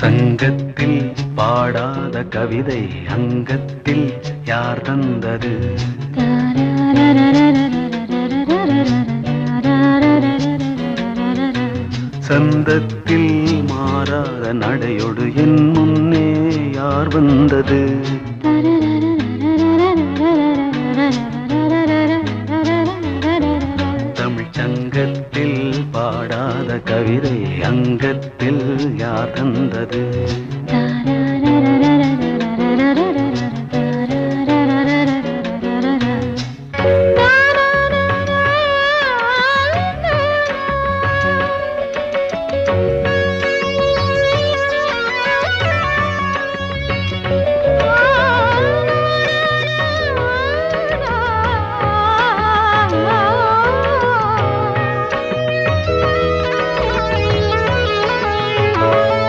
சங்கத்தில் பாடாத கவிதை அங்கத்தில் யார் தந்தது? சந்தத்தில் மாறாத நடையொடு என் முன்னே யார் வந்தது? பாடாத கவிதை அங்கத்தில் யார் தந்தது